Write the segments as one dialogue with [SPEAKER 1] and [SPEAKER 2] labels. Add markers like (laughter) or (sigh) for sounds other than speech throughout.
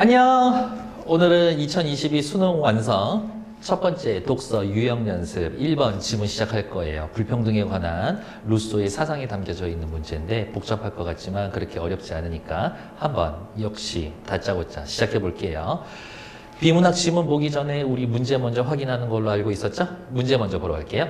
[SPEAKER 1] 안녕. 오늘은 2022 수능 완성 첫 번째 독서 유형 연습 1번 지문 시작할 거예요. 불평등에 관한 루소의 사상이 담겨져 있는 문제인데 복잡할 것 같지만 그렇게 어렵지 않으니까 한번 역시 다짜고짜 시작해 볼게요. 비문학 지문 보기 전에 우리 문제 먼저 확인하는 걸로 알고 있었죠? 문제 먼저 보러 갈게요.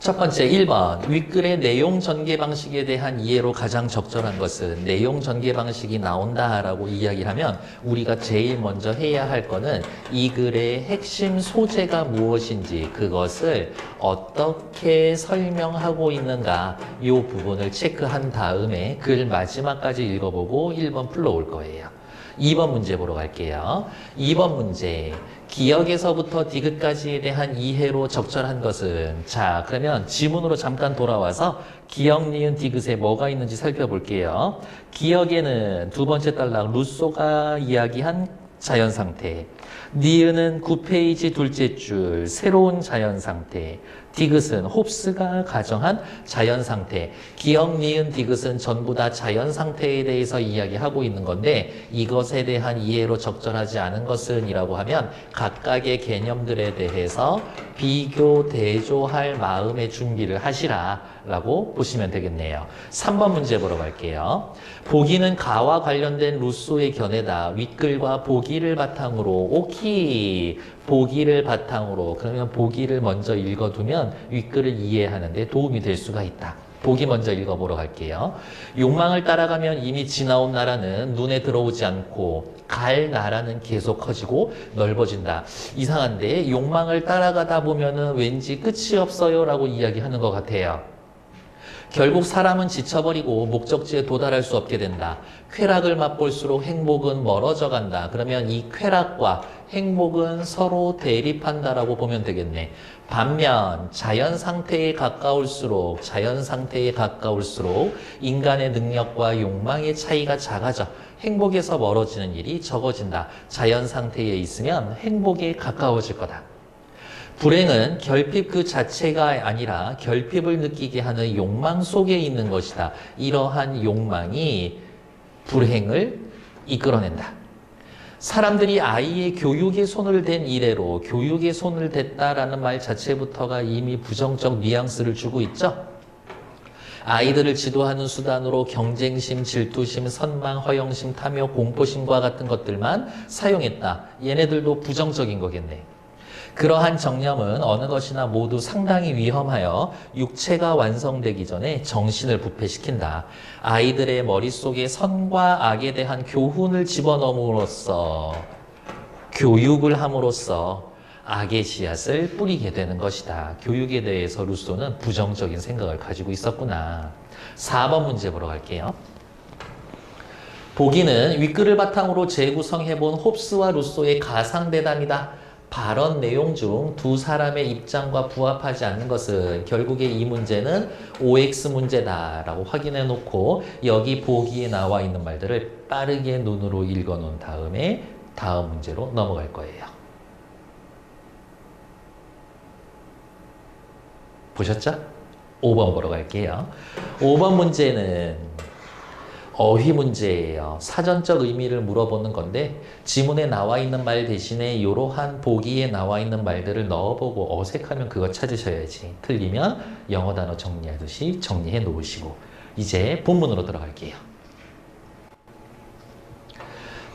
[SPEAKER 1] 첫 번째 1번 윗글의 내용 전개 방식에 대한 이해로 가장 적절한 것은 내용 전개 방식이 나온다라고 이야기를 하면 우리가 제일 먼저 해야 할 거는 이 글의 핵심 소재가 무엇인지 그것을 어떻게 설명하고 있는가 이 부분을 체크한 다음에 글 마지막까지 읽어보고 1번 풀러올 거예요. 2번 문제 보러 갈게요. 2번 문제. 기억에서부터 디귿까지에 대한 이해로 적절한 것은 자, 그러면 지문으로 잠깐 돌아와서 기억, 니은, 디귿에 뭐가 있는지 살펴볼게요. 기억에는 두 번째 단락 루소가 이야기한 자연 상태. 니은은 9페이지 둘째 줄 새로운 자연 상태. 디귿은 홉스가 가정한 자연 상태. 기억, 니은, 디귿은 전부 다 자연 상태에 대해서 이야기하고 있는 건데 이것에 대한 이해로 적절하지 않은 것은 이라고 하면 각각의 개념들에 대해서 비교, 대조할 마음의 준비를 하시라 라고 보시면 되겠네요. 3번 문제 보러 갈게요. 보기는 가와 관련된 루소의 견해다. 윗글과 보기를 바탕으로 오키 보기를 바탕으로 그러면 보기를 먼저 읽어두면 윗글을 이해하는 데 도움이 될 수가 있다. 보기 먼저 읽어보러 갈게요. 욕망을 따라가면 이미 지나온 나라는 눈에 들어오지 않고 갈 나라는 계속 커지고 넓어진다. 이상한데 욕망을 따라가다 보면은 왠지 끝이 없어요 라고 이야기하는 것 같아요. 결국 사람은 지쳐버리고 목적지에 도달할 수 없게 된다. 쾌락을 맛볼수록 행복은 멀어져 간다. 그러면 이 쾌락과 행복은 서로 대립한다라고 보면 되겠네. 반면 자연 상태에 가까울수록 자연 상태에 가까울수록 인간의 능력과 욕망의 차이가 작아져 행복에서 멀어지는 일이 적어진다. 자연 상태에 있으면 행복에 가까워질 거다. 불행은 결핍 그 자체가 아니라 결핍을 느끼게 하는 욕망 속에 있는 것이다. 이러한 욕망이 불행을 이끌어낸다. 사람들이 아이의 교육에 손을 댄 이래로 교육에 손을 댔다라는 말 자체부터가 이미 부정적 뉘앙스를 주고 있죠. 아이들을 지도하는 수단으로 경쟁심, 질투심, 선망, 허영심, 탐욕, 공포심과 같은 것들만 사용했다. 얘네들도 부정적인 거겠네. 그러한 정념은 어느 것이나 모두 상당히 위험하여 육체가 완성되기 전에 정신을 부패시킨다. 아이들의 머릿속에 선과 악에 대한 교훈을 집어넣음으로써 교육을 함으로써 악의 씨앗을 뿌리게 되는 것이다. 교육에 대해서 루소는 부정적인 생각을 가지고 있었구나. 4번 문제 보러 갈게요. 보기는 윗글을 바탕으로 재구성해본 홉스와 루소의 가상대담이다. 발언 내용 중 두 사람의 입장과 부합하지 않는 것은 결국에 이 문제는 OX 문제다라고 확인해 놓고 여기 보기에 나와 있는 말들을 빠르게 눈으로 읽어 놓은 다음에 다음 문제로 넘어갈 거예요. 보셨죠? 5번 보러 갈게요. 5번 문제는 어휘 문제예요. 사전적 의미를 물어보는 건데 지문에 나와 있는 말 대신에 이러한 보기에 나와 있는 말들을 넣어보고 어색하면 그거 찾으셔야지. 틀리면 영어 단어 정리하듯이 정리해 놓으시고 이제 본문으로 들어갈게요.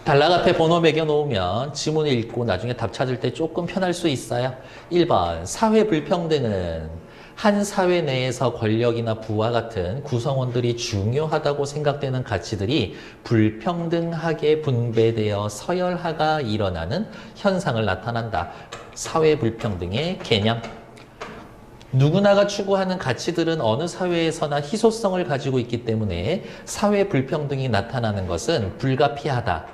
[SPEAKER 1] 단락 앞에 번호 매겨 놓으면 지문을 읽고 나중에 답 찾을 때 조금 편할 수 있어요. 1번 사회 불평등은 한 사회 내에서 권력이나 부와 같은 구성원들이 중요하다고 생각되는 가치들이 불평등하게 분배되어 서열화가 일어나는 현상을 나타난다. 사회 불평등의 개념. 누구나가 추구하는 가치들은 어느 사회에서나 희소성을 가지고 있기 때문에 사회 불평등이 나타나는 것은 불가피하다.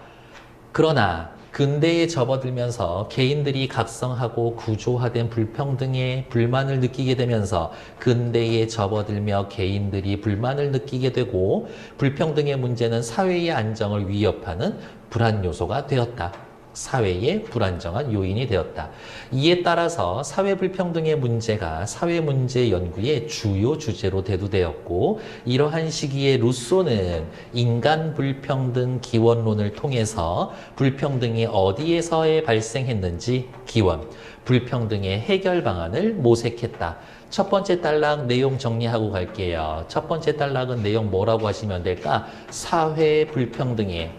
[SPEAKER 1] 그러나 근대에 접어들면서 개인들이 각성하고 구조화된 불평등에 불만을 느끼게 되면서 근대에 접어들며 개인들이 불만을 느끼게 되고 불평등의 문제는 사회의 안정을 위협하는 불안 요소가 되었다. 사회의 불안정한 요인이 되었다. 이에 따라서 사회 불평등의 문제가 사회 문제 연구의 주요 주제로 대두되었고 이러한 시기에 루소는 인간 불평등 기원론을 통해서 불평등이 어디에서에 발생했는지 기원, 불평등의 해결 방안을 모색했다. 첫 번째 단락 내용 정리하고 갈게요. 첫 번째 단락은 내용 뭐라고 하시면 될까? 사회 불평등의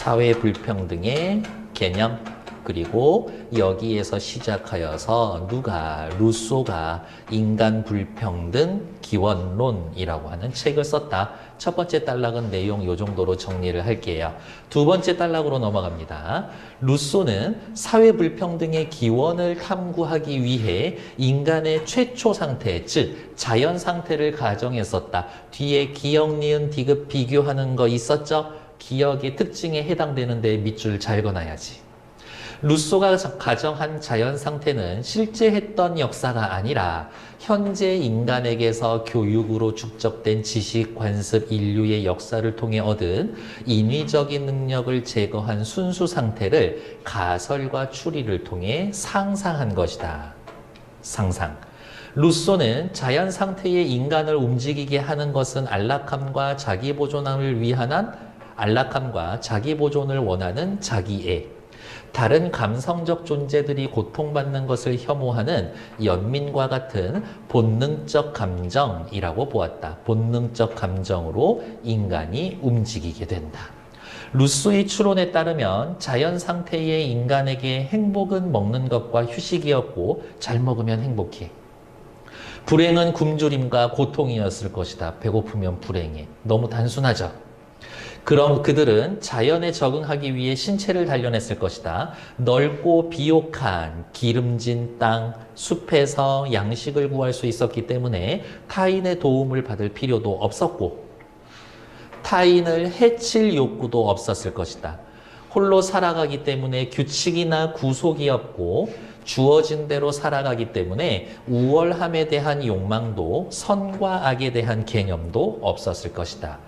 [SPEAKER 1] 사회 불평등의 개념 그리고 여기에서 시작하여서 누가 루소가 인간 불평등 기원론이라고 하는 책을 썼다. 첫 번째 단락은 내용 요 정도로 정리를 할게요. 두 번째 단락으로 넘어갑니다. 루소는 사회 불평등의 기원을 탐구하기 위해 인간의 최초 상태, 즉 자연 상태를 가정했었다. 뒤에 기억, 니은, 디귿 비교하는 거 있었죠? 기억의 특징에 해당되는데 밑줄 잘 그어놔야지. 루소가 가정한 자연 상태는 실제 했던 역사가 아니라 현재 인간에게서 교육으로 축적된 지식, 관습, 인류의 역사를 통해 얻은 인위적인 능력을 제거한 순수 상태를 가설과 추리를 통해 상상한 것이다. 상상. 루소는 자연 상태의 인간을 움직이게 하는 것은 안락함과 자기 보존함을 위한 한 안락함과 자기 보존을 원하는 자기애. 다른 감성적 존재들이 고통받는 것을 혐오하는 연민과 같은 본능적 감정이라고 보았다. 본능적 감정으로 인간이 움직이게 된다. 루소의 추론에 따르면 자연 상태의 인간에게 행복은 먹는 것과 휴식이었고 잘 먹으면 행복해. 불행은 굶주림과 고통이었을 것이다. 배고프면 불행해. 너무 단순하죠. 그럼 그들은 자연에 적응하기 위해 신체를 단련했을 것이다. 넓고 비옥한 기름진 땅, 숲에서 양식을 구할 수 있었기 때문에 타인의 도움을 받을 필요도 없었고, 타인을 해칠 욕구도 없었을 것이다. 홀로 살아가기 때문에 규칙이나 구속이 없고, 주어진 대로 살아가기 때문에 우월함에 대한 욕망도 선과 악에 대한 개념도 없었을 것이다.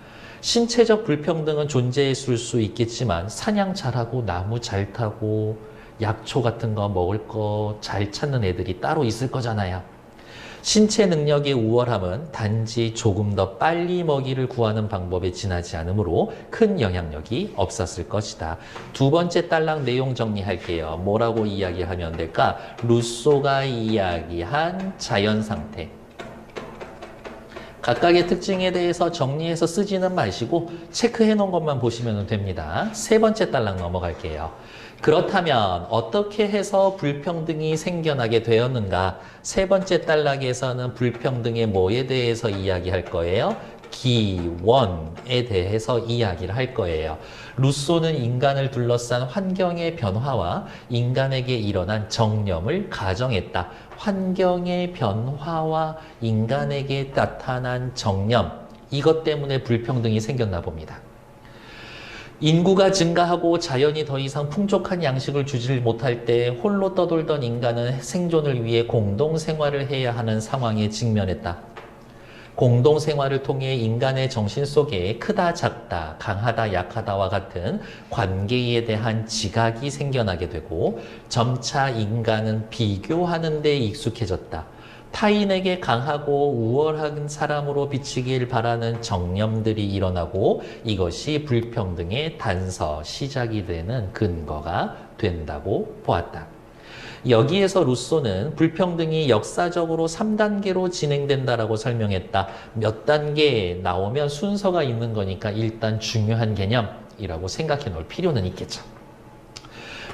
[SPEAKER 1] 신체적 불평등은 존재했을 수 있겠지만 사냥 잘하고 나무 잘 타고 약초 같은 거 먹을 거 잘 찾는 애들이 따로 있을 거잖아요. 신체 능력의 우월함은 단지 조금 더 빨리 먹이를 구하는 방법에 지나지 않으므로 큰 영향력이 없었을 것이다. 두 번째 단락 내용 정리할게요. 뭐라고 이야기하면 될까? 루소가 이야기한 자연 상태. 각각의 특징에 대해서 정리해서 쓰지는 마시고 체크해 놓은 것만 보시면 됩니다. 세 번째 단락 넘어갈게요. 그렇다면 어떻게 해서 불평등이 생겨나게 되었는가? 세 번째 단락에서는 불평등의 뭐에 대해서 이야기할 거예요? 기원에 대해서 이야기를 할 거예요. 루소는 인간을 둘러싼 환경의 변화와 인간에게 일어난 정념을 가정했다. 환경의 변화와 인간에게 나타난 정념, 이것 때문에 불평등이 생겼나 봅니다. 인구가 증가하고 자연이 더 이상 풍족한 양식을 주질 못할 때 홀로 떠돌던 인간은 생존을 위해 공동 생활을 해야 하는 상황에 직면했다. 공동 생활을 통해 인간의 정신 속에 크다 작다, 강하다 약하다와 같은 관계에 대한 지각이 생겨나게 되고 점차 인간은 비교하는 데 익숙해졌다. 타인에게 강하고 우월한 사람으로 비치길 바라는 정념들이 일어나고 이것이 불평등의 단서, 시작이 되는 근거가 된다고 보았다. 여기에서 루소는 불평등이 역사적으로 3단계로 진행된다라고 설명했다. 몇 단계 나오면 순서가 있는 거니까 일단 중요한 개념이라고 생각해 놓을 필요는 있겠죠.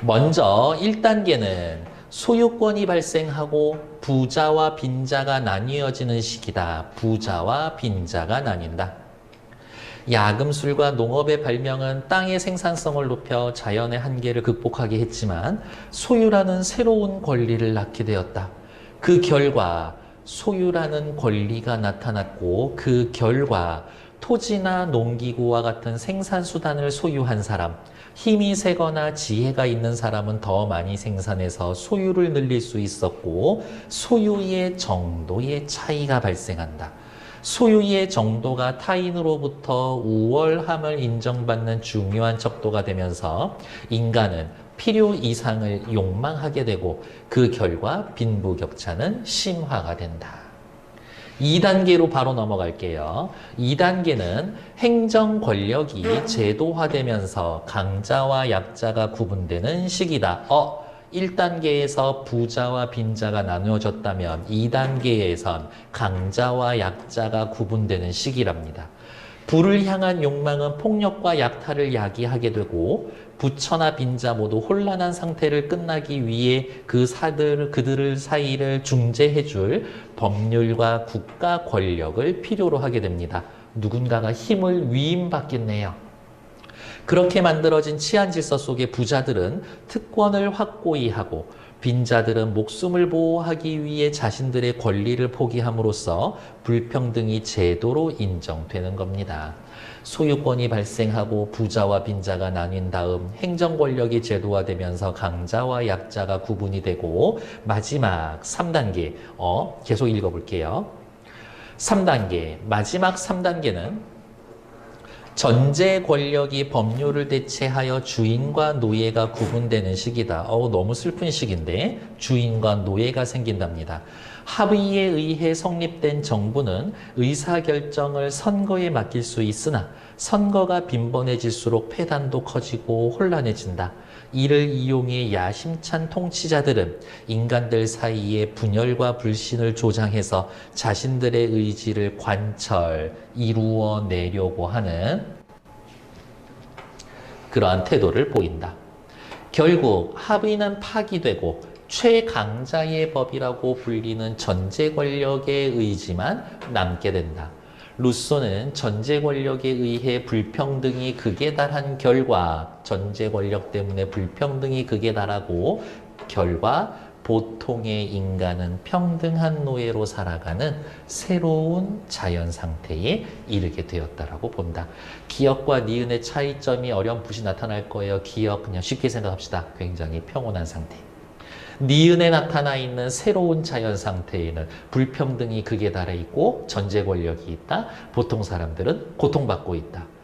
[SPEAKER 1] 먼저 1단계는 소유권이 발생하고 부자와 빈자가 나뉘어지는 시기다. 부자와 빈자가 나뉜다. 야금술과 농업의 발명은 땅의 생산성을 높여 자연의 한계를 극복하게 했지만 소유라는 새로운 권리를 낳게 되었다. 그 결과 소유라는 권리가 나타났고 그 결과 토지나 농기구와 같은 생산수단을 소유한 사람, 힘이 세거나 지혜가 있는 사람은 더 많이 생산해서 소유를 늘릴 수 있었고 소유의 정도의 차이가 발생한다. 소유의 정도가 타인으로부터 우월함을 인정받는 중요한 척도가 되면서 인간은 필요 이상을 욕망하게 되고 그 결과 빈부격차는 심화가 된다. 2단계로 바로 넘어갈게요. 2단계는 행정 권력이 제도화되면서 강자와 약자가 구분되는 시기다. 어, 1단계에서 부자와 빈자가 나누어졌다면 2단계에선 강자와 약자가 구분되는 시기랍니다. 부를 향한 욕망은 폭력과 약탈을 야기하게 되고 부처나 빈자 모두 혼란한 상태를 끝나기 위해 그 사들 그들을 사이를 중재해 줄 법률과 국가 권력을 필요로 하게 됩니다. 누군가가 힘을 위임받겠네요. 그렇게 만들어진 치안 질서 속의 부자들은 특권을 확고히 하고 빈자들은 목숨을 보호하기 위해 자신들의 권리를 포기함으로써 불평등이 제도로 인정되는 겁니다. 소유권이 발생하고 부자와 빈자가 나뉜 다음 행정 권력이 제도화되면서 강자와 약자가 구분이 되고 마지막 3단계 어 계속 읽어 볼게요. 3단계 마지막 3단계는 전제 권력이 법률을 대체하여 주인과 노예가 구분되는 시기다. 어우, 너무 슬픈 시기인데 주인과 노예가 생긴답니다. 합의에 의해 성립된 정부는 의사결정을 선거에 맡길 수 있으나 선거가 빈번해질수록 폐단도 커지고 혼란해진다. 이를 이용해 야심찬 통치자들은 인간들 사이에 분열과 불신을 조장해서 자신들의 의지를 관철, 이루어내려고 하는 그러한 태도를 보인다. 결국 합의는 파기되고 최강자의 법이라고 불리는 전제 권력의 의지만 남게 된다. 루소는 전제 권력에 의해 불평등이 극에 달한 결과, 전제 권력 때문에 불평등이 극에 달하고 결과 보통의 인간은 평등한 노예로 살아가는 새로운 자연 상태에 이르게 되었다라고 본다. 기억과 니은의 차이점이 어렴풋이 나타날 거예요. 기억 그냥 쉽게 생각합시다. 굉장히 평온한 상태. 니은에 나타나 있는 새로운 자연 상태에는 불평등이 극에 달해 있고 전제 권력이 있다. 보통 사람들은 고통받고 있다.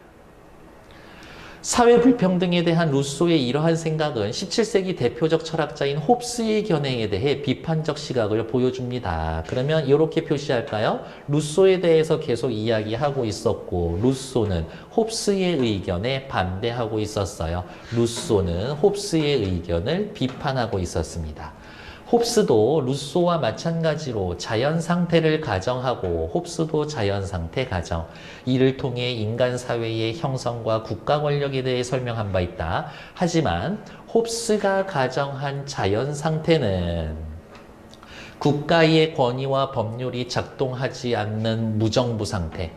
[SPEAKER 1] 사회 불평등에 대한 루소의 이러한 생각은 17세기 대표적 철학자인 홉스의 견해에 대해 비판적 시각을 보여줍니다. 그러면 이렇게 표시할까요? 루소에 대해서 계속 이야기하고 있었고 루소는 홉스의 의견에 반대하고 있었어요. 루소는 홉스의 의견을 비판하고 있었습니다. 홉스도 루소와 마찬가지로 자연 상태를 가정하고 홉스도 자연 상태 가정. 이를 통해 인간 사회의 형성과 국가 권력에 대해 설명한 바 있다. 하지만 홉스가 가정한 자연 상태는 국가의 권위와 법률이 작동하지 않는 무정부 상태,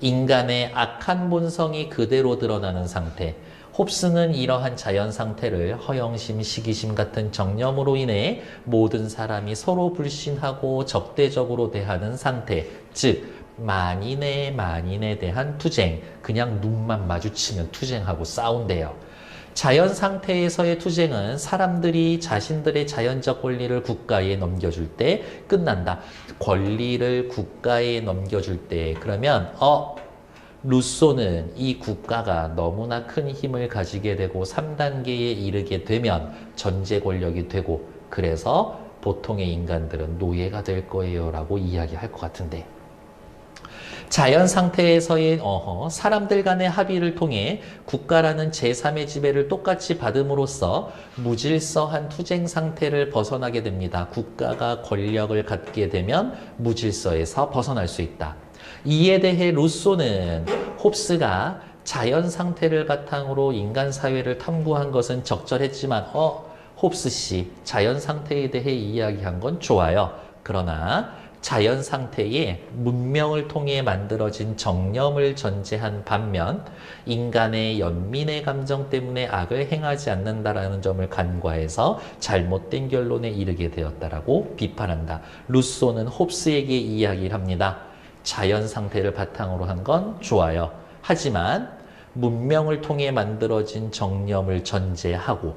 [SPEAKER 1] 인간의 악한 본성이 그대로 드러나는 상태, 홉스는 이러한 자연 상태를 허영심, 시기심 같은 정념으로 인해 모든 사람이 서로 불신하고 적대적으로 대하는 상태, 즉 만인의 만인에 대한 투쟁, 그냥 눈만 마주치면 투쟁하고 싸운대요. 자연 상태에서의 투쟁은 사람들이 자신들의 자연적 권리를 국가에 넘겨줄 때 끝난다. 권리를 국가에 넘겨줄 때 그러면 어 루소는 이 국가가 너무나 큰 힘을 가지게 되고 3단계에 이르게 되면 전제 권력이 되고 그래서 보통의 인간들은 노예가 될 거예요 라고 이야기할 것 같은데 자연 상태에서의 어허, 사람들 간의 합의를 통해 국가라는 제3의 지배를 똑같이 받음으로써 무질서한 투쟁 상태를 벗어나게 됩니다. 국가가 권력을 갖게 되면 무질서에서 벗어날 수 있다. 이에 대해 루소는 홉스가 자연 상태를 바탕으로 인간 사회를 탐구한 것은 적절했지만 어 홉스 씨 자연 상태에 대해 이야기한 건 좋아요. 그러나 자연 상태에 문명을 통해 만들어진 정념을 전제한 반면 인간의 연민의 감정 때문에 악을 행하지 않는다라는 점을 간과해서 잘못된 결론에 이르게 되었다라고 비판한다. 루소는 홉스에게 이야기를 합니다. 자연 상태를 바탕으로 한 건 좋아요. 하지만 문명을 통해 만들어진 정념을 전제하고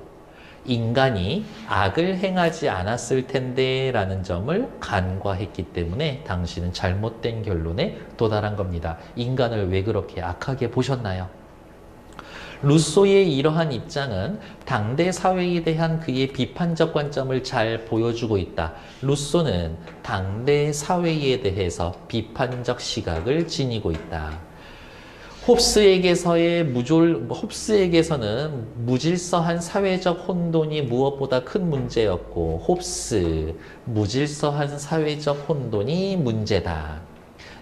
[SPEAKER 1] 인간이 악을 행하지 않았을 텐데 라는 점을 간과했기 때문에 당신은 잘못된 결론에 도달한 겁니다. 인간을 왜 그렇게 악하게 보셨나요? 루소의 이러한 입장은 당대 사회에 대한 그의 비판적 관점을 잘 보여주고 있다. 루소는 당대 사회에 대해서 비판적 시각을 지니고 있다. 홉스에게서의 무졸 홉스에게서는 무질서한 사회적 혼돈이 무엇보다 큰 문제였고 홉스 무질서한 사회적 혼돈이 문제다.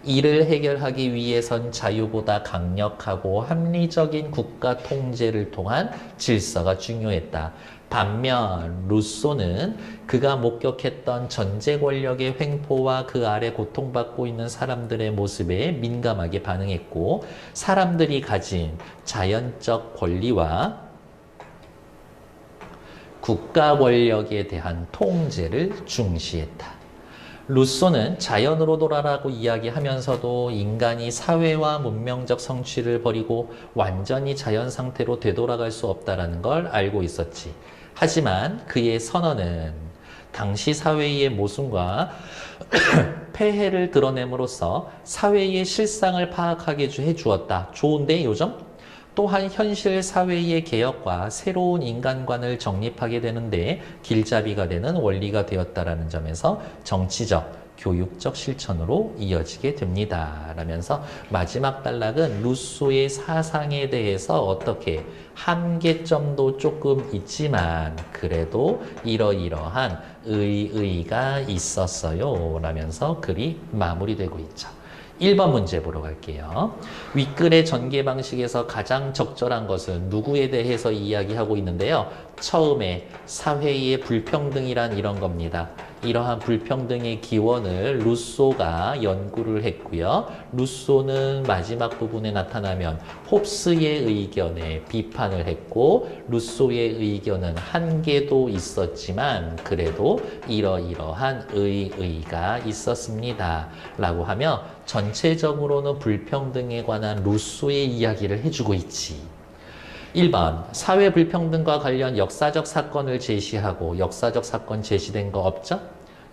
[SPEAKER 1] 이를 해결하기 위해선 자유보다 강력하고 합리적인 국가 통제를 통한 질서가 중요했다. 반면 루소는 그가 목격했던 전제 권력의 횡포와 그 아래 고통받고 있는 사람들의 모습에 민감하게 반응했고 사람들이 가진 자연적 권리와 국가 권력에 대한 통제를 중시했다. 루소는 자연으로 돌아라고 이야기하면서도 인간이 사회와 문명적 성취를 버리고 완전히 자연 상태로 되돌아갈 수 없다라는 걸 알고 있었지. 하지만 그의 선언은 당시 사회의 모순과 (clears throat) 폐해를 드러냄으로써 사회의 실상을 파악하게 해 주었다. 좋은데 요점? 또한 현실 사회의 개혁과 새로운 인간관을 정립하게 되는데 길잡이가 되는 원리가 되었다라는 점에서 정치적, 교육적 실천으로 이어지게 됩니다. 라면서 마지막 단락은 루소의 사상에 대해서 어떻게 한계점도 조금 있지만 그래도 이러이러한 의의가 있었어요. 라면서 글이 마무리되고 있죠. 1번 문제 보러 갈게요. 윗글의 전개 방식에서 가장 적절한 것은 누구에 대해서 이야기하고 있는데요. 처음에 사회의 불평등이란 이런 겁니다. 이러한 불평등의 기원을 루소가 연구를 했고요. 루소는 마지막 부분에 나타나면 홉스의 의견에 비판을 했고 루소의 의견은 한계도 있었지만 그래도 이러이러한 의의가 있었습니다. 라고 하며 전체적으로는 불평등에 관한 루소의 이야기를 해주고 있지. 1번 사회 불평등과 관련 역사적 사건을 제시하고 역사적 사건 제시된 거 없죠?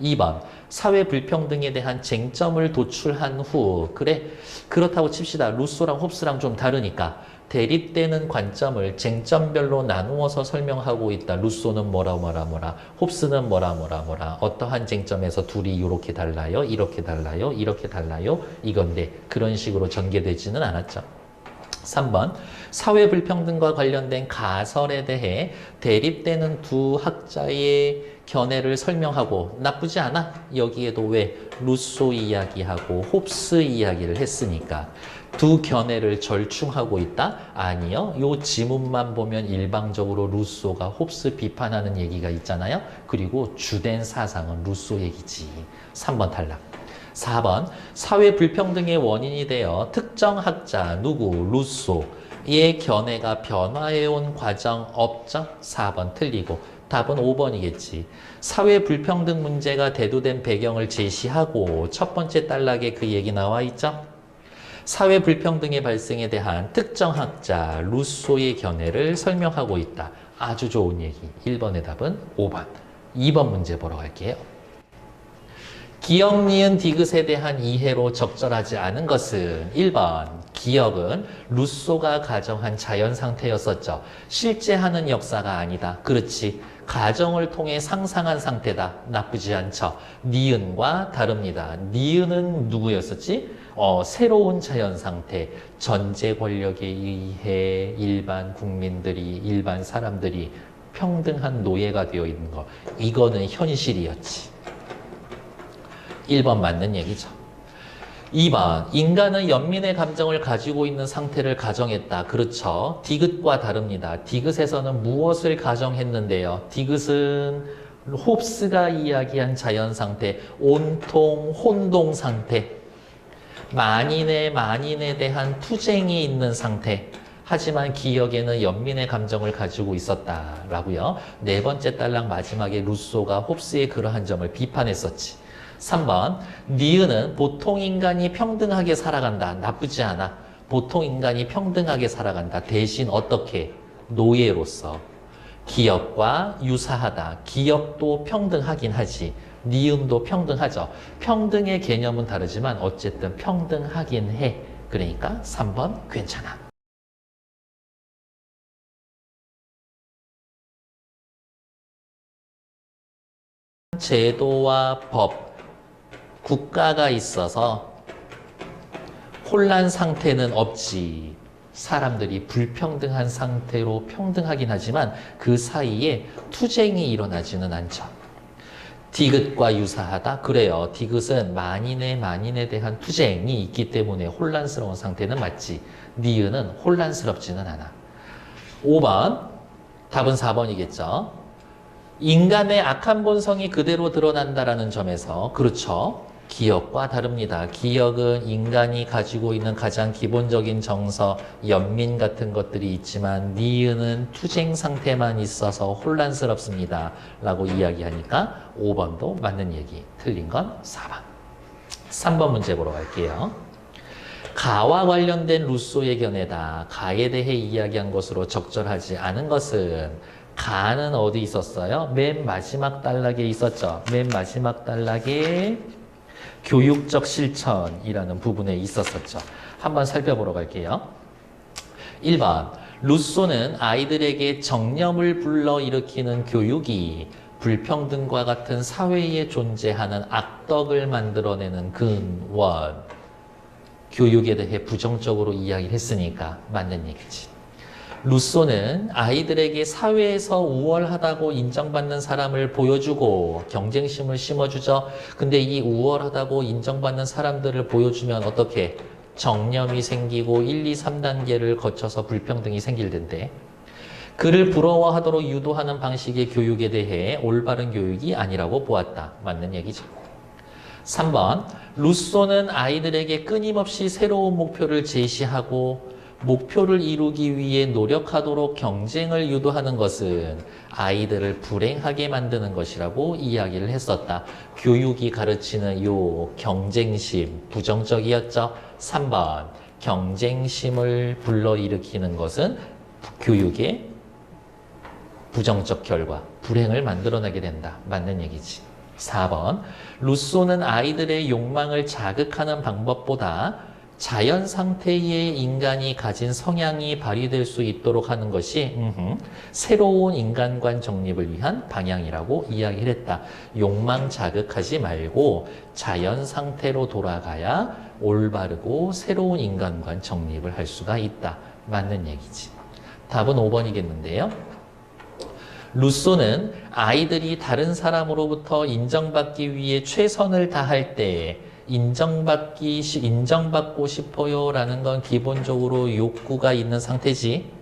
[SPEAKER 1] 2번 사회 불평등에 대한 쟁점을 도출한 후 그래 그렇다고 칩시다 루소랑 홉스랑 좀 다르니까 대립되는 관점을 쟁점별로 나누어서 설명하고 있다. 루소는 뭐라 뭐라 뭐라, 홉스는 뭐라 뭐라 뭐라. 어떠한 쟁점에서 둘이 이렇게 달라요, 이렇게 달라요, 이렇게 달라요. 이건데 그런 식으로 전개되지는 않았죠. 3번 사회 불평등과 관련된 가설에 대해 대립되는 두 학자의 견해를 설명하고 나쁘지 않아. 여기에도 왜 루소 이야기하고 홉스 이야기를 했으니까 두 견해를 절충하고 있다? 아니요. 요 지문만 보면 일방적으로 루소가 홉스 비판하는 얘기가 있잖아요. 그리고 주된 사상은 루소 얘기지. 3번 탈락. 4번 사회 불평등의 원인이 되어 특정 학자 누구 루소의 견해가 변화해 온 과정 없죠? 4번 틀리고 답은 5번이겠지. 사회 불평등 문제가 대두된 배경을 제시하고 첫 번째 단락에 그 얘기 나와 있죠? 사회 불평등의 발생에 대한 특정 학자 루소의 견해를 설명하고 있다. 아주 좋은 얘기. 1번의 답은 5번. 2번 문제 보러 갈게요. 기억, 니은, 디귿에 대한 이해로 적절하지 않은 것은 1번 기억은 루소가 가정한 자연 상태였었죠. 실제 하는 역사가 아니다. 그렇지. 가정을 통해 상상한 상태다. 나쁘지 않죠. 니은과 다릅니다. 니은은 누구였었지? 어, 새로운 자연 상태, 전제 권력에 의해 일반 국민들이, 일반 사람들이 평등한 노예가 되어 있는 거. 이거는 현실이었지. 1번 맞는 얘기죠. 2번 인간은 연민의 감정을 가지고 있는 상태를 가정했다. 그렇죠. 디귿과 다릅니다. 디귿에서는 무엇을 가정했는데요. 디귿은 홉스가 이야기한 자연 상태, 온통 혼동 상태, 만인의 만인에 대한 투쟁이 있는 상태. 하지만 기억에는 연민의 감정을 가지고 있었다라고요. 네 번째 딸랑 마지막에 루소가 홉스의 그러한 점을 비판했었지. 3번 니은은 보통 인간이 평등하게 살아간다. 나쁘지 않아. 보통 인간이 평등하게 살아간다. 대신 어떻게? 노예로서. 기역과 유사하다. 기역도 평등하긴 하지. 니은도 평등하죠. 평등의 개념은 다르지만 어쨌든 평등하긴 해. 그러니까 3번 괜찮아. 제도와 법, 국가가 있어서 혼란 상태는 없지. 사람들이 불평등한 상태로 평등하긴 하지만 그 사이에 투쟁이 일어나지는 않죠. 디귿과 유사하다? 그래요. 디귿은 만인의 만인에 대한 투쟁이 있기 때문에 혼란스러운 상태는 맞지. 니은은 혼란스럽지는 않아. 5번. 답은 4번이겠죠. 인간의 악한 본성이 그대로 드러난다라는 점에서 그렇죠. 기억과 다릅니다. 기억은 인간이 가지고 있는 가장 기본적인 정서, 연민 같은 것들이 있지만 니은은 투쟁 상태만 있어서 혼란스럽습니다. 라고 이야기하니까 5번도 맞는 얘기. 틀린 건 4번. 3번 문제 보러 갈게요. 가와 관련된 루소의 견해다. 가에 대해 이야기한 것으로 적절하지 않은 것은 가는 어디 있었어요? 맨 마지막 단락에 있었죠. 맨 마지막 단락에 교육적 실천이라는 부분에 있었었죠. 한번 살펴보러 갈게요. 1번. 루소는 아이들에게 정념을 불러일으키는 교육이 불평등과 같은 사회에 존재하는 악덕을 만들어내는 근원. 교육에 대해 부정적으로 이야기를 했으니까 맞는 얘기지. 루소는 아이들에게 사회에서 우월하다고 인정받는 사람을 보여주고 경쟁심을 심어주죠. 근데 이 우월하다고 인정받는 사람들을 보여주면 어떻게 정념이 생기고 1, 2, 3단계를 거쳐서 불평등이 생길 텐데 그를 부러워하도록 유도하는 방식의 교육에 대해 올바른 교육이 아니라고 보았다. 맞는 얘기죠. 3번 루소는 아이들에게 끊임없이 새로운 목표를 제시하고 목표를 이루기 위해 노력하도록 경쟁을 유도하는 것은 아이들을 불행하게 만드는 것이라고 이야기를 했었다. 교육이 가르치는 요 경쟁심 부정적이었죠. 3번 경쟁심을 불러일으키는 것은 교육의 부정적 결과, 불행을 만들어내게 된다. 맞는 얘기지. 4번 루소는 아이들의 욕망을 자극하는 방법보다 자연 상태의 인간이 가진 성향이 발휘될 수 있도록 하는 것이 음흠, 새로운 인간관 정립을 위한 방향이라고 이야기를 했다. 욕망 자극하지 말고 자연 상태로 돌아가야 올바르고 새로운 인간관 정립을 할 수가 있다. 맞는 얘기지. 답은 5번이겠는데요. 루소는 아이들이 다른 사람으로부터 인정받기 위해 최선을 다할 때 인정받기 인정받고 싶어요 라는 건 기본적으로 욕구가 있는 상태지.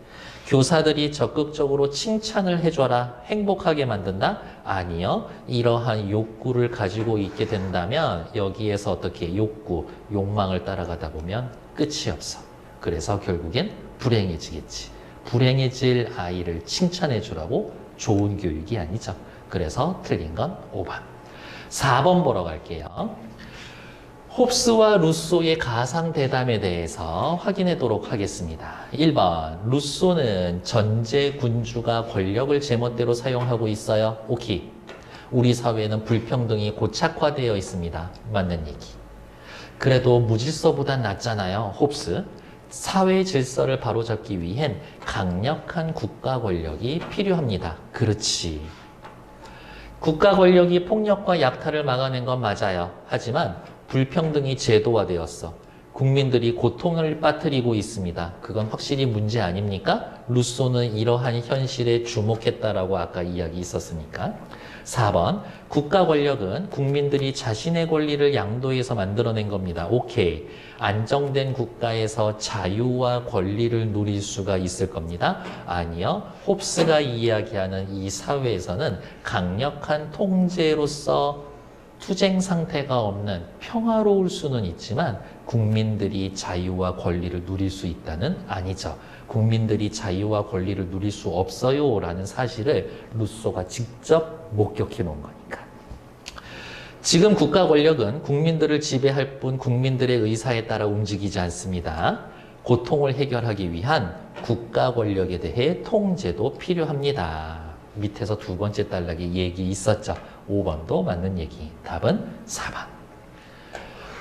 [SPEAKER 1] 교사들이 적극적으로 칭찬을 해줘라 행복하게 만든다? 아니요. 이러한 욕구를 가지고 있게 된다면 여기에서 어떻게 욕구 욕망을 따라가다 보면 끝이 없어. 그래서 결국엔 불행해지겠지. 불행해질 아이를 칭찬해 주라고 좋은 교육이 아니죠. 그래서 틀린 건 5번. 4번 보러 갈게요 홉스와 루소의 가상 대담에 대해서 확인하도록 하겠습니다. 1번 루소는 전제 군주가 권력을 제멋대로 사용하고 있어요. 오케이. 우리 사회는 불평등이 고착화되어 있습니다. 맞는 얘기. 그래도 무질서보단 낫잖아요. 홉스. 사회 질서를 바로잡기 위hen 강력한 국가 권력이 필요합니다. 그렇지. 국가 권력이 폭력과 약탈을 막아낸 건 맞아요. 하지만 불평등이 제도화되었어. 국민들이 고통을 빠뜨리고 있습니다. 그건 확실히 문제 아닙니까? 루소는 이러한 현실에 주목했다라고 아까 이야기 있었으니까. 4번 국가 권력은 국민들이 자신의 권리를 양도해서 만들어낸 겁니다. 오케이. 안정된 국가에서 자유와 권리를 누릴 수가 있을 겁니다. 아니요. 홉스가 이야기하는 이 사회에서는 강력한 통제로서 투쟁 상태가 없는 평화로울 수는 있지만 국민들이 자유와 권리를 누릴 수 있다는 아니죠. 국민들이 자유와 권리를 누릴 수 없어요 라는 사실을 루소가 직접 목격해 놓은 거니까. 지금 국가 권력은 국민들을 지배할 뿐 국민들의 의사에 따라 움직이지 않습니다. 고통을 해결하기 위한 국가 권력에 대해 통제도 필요합니다. 밑에서 두 번째 단락에 얘기 있었죠. 5번도 맞는 얘기. 답은 4번.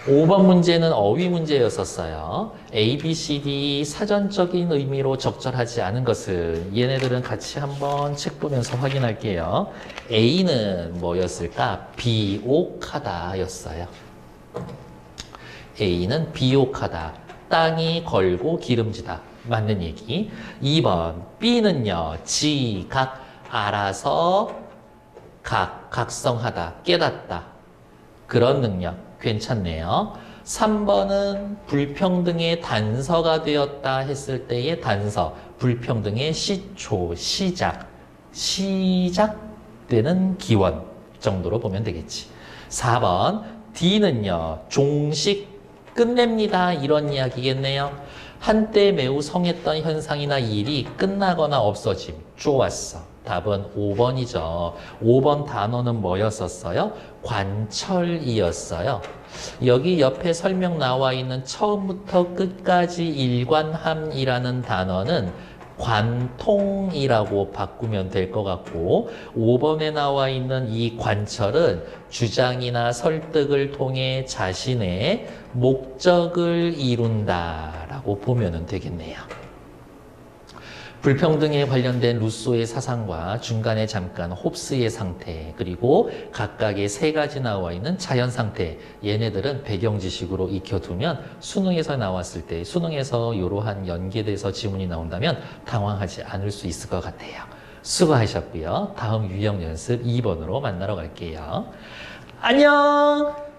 [SPEAKER 1] 5번 문제는 어휘 문제였었어요. A, B, C, D 사전적인 의미로 적절하지 않은 것은 얘네들은 같이 한번 책 보면서 확인할게요. A는 뭐였을까? 비옥하다 였어요. A는 비옥하다. 땅이 걸고 기름지다. 맞는 얘기. 2번 B는요. 지각 알아서 각 각성하다. 깨닫다. 그런 능력 괜찮네요. 3번은 불평등의 단서가 되었다 했을 때의 단서, 불평등의 시초, 시작, 시작되는 기원 정도로 보면 되겠지. 4번 D는요, 종식 끝냅니다. 이런 이야기겠네요. 한때 매우 성했던 현상이나 일이 끝나거나 없어짐. 좋았어. 답은 5번이죠. 5번 단어는 뭐였었어요? 관철이었어요. 여기 옆에 설명 나와 있는 처음부터 끝까지 일관함이라는 단어는 관통이라고 바꾸면 될 것 같고 5번에 나와 있는 이 관철은 주장이나 설득을 통해 자신의 목적을 이룬다라고 보면 되겠네요. 불평등에 관련된 루소의 사상과 중간에 잠깐 홉스의 상태 그리고 각각의 세 가지 나와 있는 자연 상태 얘네들은 배경 지식으로 익혀두면 수능에서 나왔을 때 수능에서 이러한 연계돼서 지문이 나온다면 당황하지 않을 수 있을 것 같아요. 수고하셨고요. 다음 유형 연습 2번으로 만나러 갈게요. 안녕!